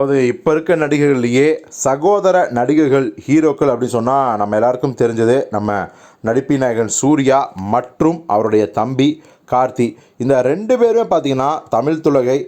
அதாவது இப்போ இருக்க நடிகர்கள்லேயே சகோதர நடிகர்கள் ஹீரோக்கள் அப்படின்னு சொன்னால் நம்ம எல்லாருக்கும் தெரிஞ்சது நம்ம நடிப்பின் நாயகன் சூர்யா மற்றும் அவருடைய தம்பி கார்த்தி. இந்த ரெண்டு பேருமே பார்த்திங்கன்னா தமிழ் துலகை.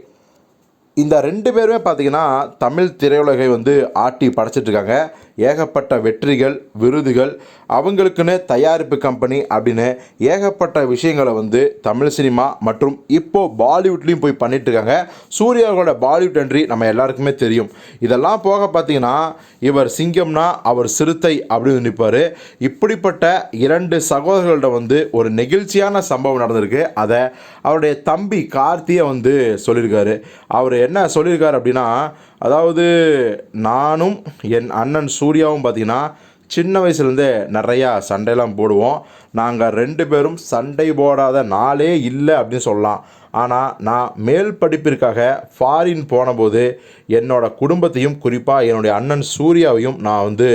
இந்த ரெண்டு பேருமே பார்த்தீங்கன்னா தமிழ் திரையுலகை வந்து ஆட்டி படைச்சிட்டு இருக்காங்க. ஏகப்பட்ட வெற்றிகள் விருதுகள் அவங்களுக்குன்னு தயாரிப்பு கம்பெனி அப்படின்னு ஏகப்பட்ட விஷயங்களை வந்து தமிழ் சினிமா மற்றும் இப்போது பாலிவுட்லேயும் போய் பண்ணிட்டு இருக்காங்க. சூர்யாவோட பாலிவுட் என்ட்ரி நம்ம எல்லாருக்குமே தெரியும். இதெல்லாம் போக பார்த்தீங்கன்னா இவர் சிங்கம்னா அவர் சிறுத்தை அப்படின்னு நிற்பார் இப்படிப்பட்ட இரண்டு சகோதரர்கள்ட்ட வந்து ஒரு நெகிழ்ச்சியான சம்பவம் நடந்திருக்கு. அதை அவருடைய தம்பி கார்த்தியை வந்து சொல்லியிருக்காரு. அவர் என்ன சொல்லியிருக்காரு அப்படின்னா அதாவது நானும் என் அண்ணன் சூர்யாவும் பார்த்தீங்கன்னா சின்ன வயசுலேருந்தே நிறையா சண்டையெல்லாம் போடுவோம். நாங்கள் ரெண்டு பேரும் சண்டை போடாத நாளே இல்லை அப்படின்னு சொல்லலாம். ஆனால் நான் மேல் படிப்பிற்காக ஃபாரின் போனபோது என்னோடய குடும்பத்தையும் குறிப்பாக என்னுடைய அண்ணன் சூர்யாவையும் நான் வந்து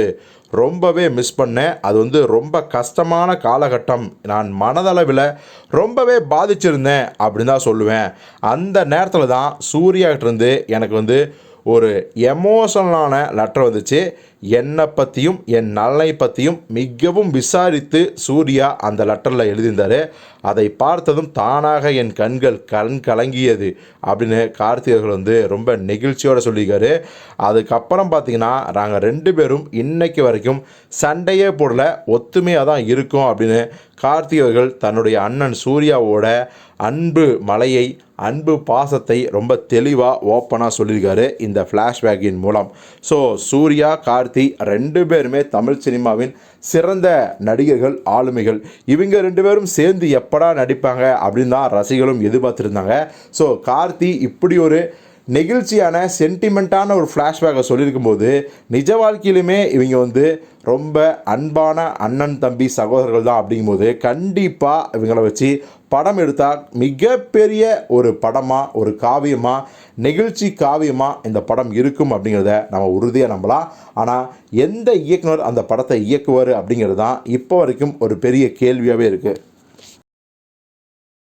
ரொம்பவே மிஸ் பண்ணேன். அது வந்து ரொம்ப கஷ்டமான காலகட்டம். நான் மனதளவில் ரொம்பவே பாதிச்சிருந்தேன் அப்படின்னு தான் சொல்லுவேன். அந்த நேரத்தில் தான் சூர்யாகிட்டேருந்து எனக்கு வந்து ஒரு எமோஷனலான லெட்டர் வந்துச்சு. என்னை பற்றியும் என் நலனை பற்றியும் மிகவும் விசாரித்து சூர்யா அந்த லெட்டரில் எழுதியிருந்தார். அதை பார்த்ததும் தானாக என் கண்கள் கண் கலங்கியது அப்படின்னு கார்த்திகர்கள் வந்து ரொம்ப நெகிழ்ச்சியோடு சொல்லியிருக்காரு. அதுக்கப்புறம் பார்த்தீங்கன்னா நாங்கள் ரெண்டு பேரும் இன்னைக்கு வரைக்கும் சண்டையே போடல ஒத்துமையாக தான் இருக்கும் அப்படின்னு கார்த்திகர்கள் தன்னுடைய அண்ணன் சூர்யாவோட அன்பு மலையை அன்பு பாசத்தை ரொம்ப தெளிவாக ஓப்பனாக சொல்லியிருக்காரு இந்த ஃப்ளாஷ்பேக்கின் மூலம். ஸோ சூர்யா கார்த்தி ரெண்டு பேருமே தமிழ் சினிமாவின் சிறந்த நடிகர்கள் ஆளுமைகள். இவங்க ரெண்டு பேரும் சேர்ந்து எப்படா நடிப்பாங்க அப்படின்னு தான் ரசிகர்களும் எதிர்பார்த்துருந்தாங்க. ஸோ கார்த்தி இப்படி ஒரு நெகிழ்ச்சியான சென்டிமெண்ட்டான ஒரு ஃப்ளாஷ்பேக்கை சொல்லியிருக்கும்போது நிஜ வாழ்க்கையிலுமே இவங்க வந்து ரொம்ப அன்பான அண்ணன் தம்பி சகோதரர்கள் தான் அப்படிங்கும்போது கண்டிப்பாக இவங்களை வச்சு படம் எடுத்தால் மிகப்பெரிய ஒரு படமாக ஒரு காவியமாக நெகிழ்ச்சி காவியமாக இந்த படம் இருக்கும் அப்படிங்கிறத நம்ம உறுதியாக நம்பலாம். ஆனால் எந்த இயக்குனர் அந்த படத்தை இயக்குவார் அப்படிங்கிறது தான் இப்போ வரைக்கும் ஒரு பெரிய கேள்வியாகவே இருக்குது